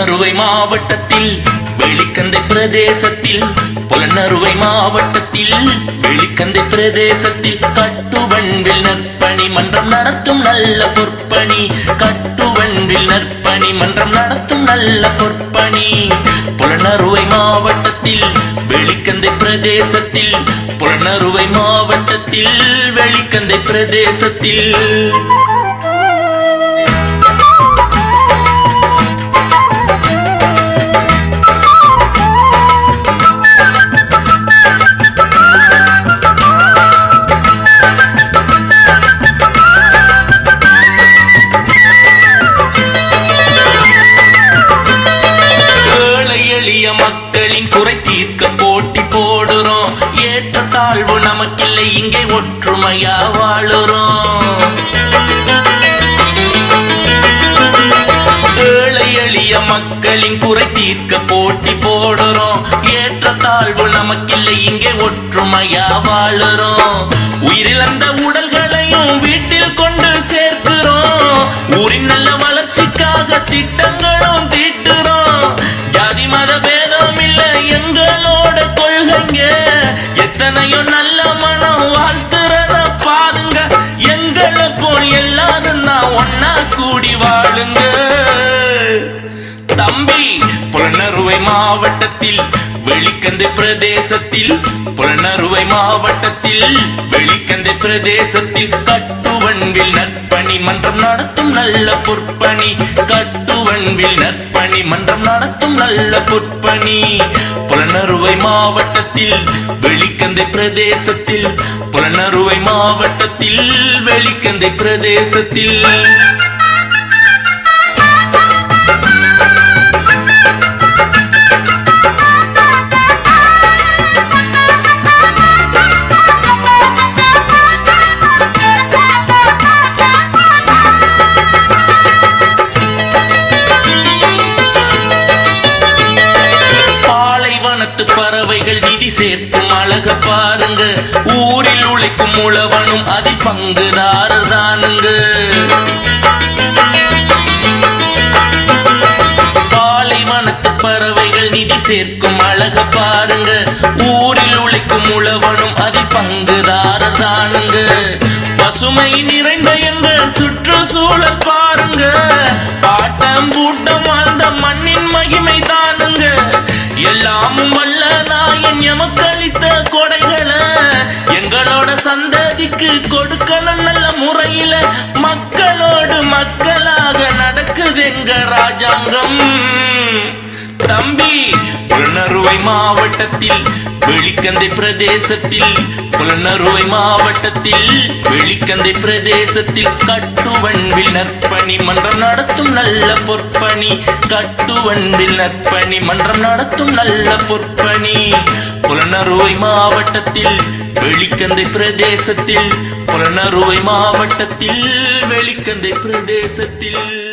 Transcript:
புலனறுவை மாவட்டத்தில் வெளிக்கந்தை பிரதேசத்தில் புலனறுவை மாவட்டத்தில் வெளிக்கந்தை பிரதேசத்தில் கட்டுவன்வில் நற்பணி மன்றம் நடத்தும் நல்ல பொற்பணி. கட்டுவன்வில் நற்பணி மன்றம் நடத்தும் நல்ல பொற்பணி. புலனறுவை மாவட்டத்தில் வெளிக்கந்தை பிரதேசத்தில் புலனறுவை மாவட்டத்தில் வெளிக்கந்தை பிரதேசத்தில். வாழ்வு நமக்கில்லை இங்கே ஒற்றுமையா வாழுறோம். ஏழை எளிய மக்களின் குறை தீர்க்க போட்டி போடுறோம். ஏற்ற தாழ்வு நமக்கில்லை இங்கே ஒற்றுமையா வாழுறோம். உயிரிழந்த உடல்களையும் வீட்டில் கொண்டு சேர்க்கிறோம். ஊரின் நல்ல வளர்ச்சிக்காக திட்டங்களும் தீட்டுறோம். ஜாதி மத பேதம் இல்ல எங்களோட கொள்கைங்க. எத்தனையோ மாவட்டத்தில் வெளிக்கந்தை பிரதேசத்தில் புலனறுவை மாவட்டத்தில் வெளிக்கந்தை பிரதேசத்தில் கட்டுவன்வில் நற்பணி மன்றம் நடத்தும் நல்ல பொற்பணி. கட்டுவன்வில் நற்பணி மன்றம் நடத்தும் நல்ல பொற்பணி. புலனறுவை மாவட்டத்தில் வெளிக்கந்தை பிரதேசத்தில் புலனறுவை மாவட்டத்தில் வெளிக்கந்தை பிரதேசத்தில். காட்டு பறவைகள் நிதி சேர்க்கும் அழக பாருங்க. ஊரில் உழைக்கும் உழவனும் அதில் பங்குதாரர் தானுங்க. பாலைவனத்து பறவைகள் நிதி சேர்க்கும் அழக பாருங்க. ஊரில் உழைக்கும் உழவனும் அதில் பங்குதாரர் தானுங்க. பசுமை நிறைந்த எங்கள் சுற்றுச்சூழல் பாருங்க. பாட்டம் பூட்டம் வாழ்ந்த மண்ணின் மகிமை தானுங்க. எல்லாமும் வல்ல எமக்களித்த கொடைகளை எங்களோட சந்ததிக்கு கொடுக்கணும் நல்ல முறையில புலனறுவை மாவட்டத்தில் வெளிக்கந்தை பிரதேசத்தில் புலனறுவை மாவட்டத்தில் வெளிக்கந்தை பிரதேசத்தில் கட்டுவன்வில் நற்பணி மன்றம் நடத்தும் நல்ல பொற்பணி. கட்டுவன்வில் நற்பணி மன்றம் நடத்தும் நல்ல பொற்பணி. புலனறுவை மாவட்டத்தில் வெளிக்கந்தை பிரதேசத்தில் புலனறுவை மாவட்டத்தில் வெளிக்கந்தை பிரதேசத்தில்.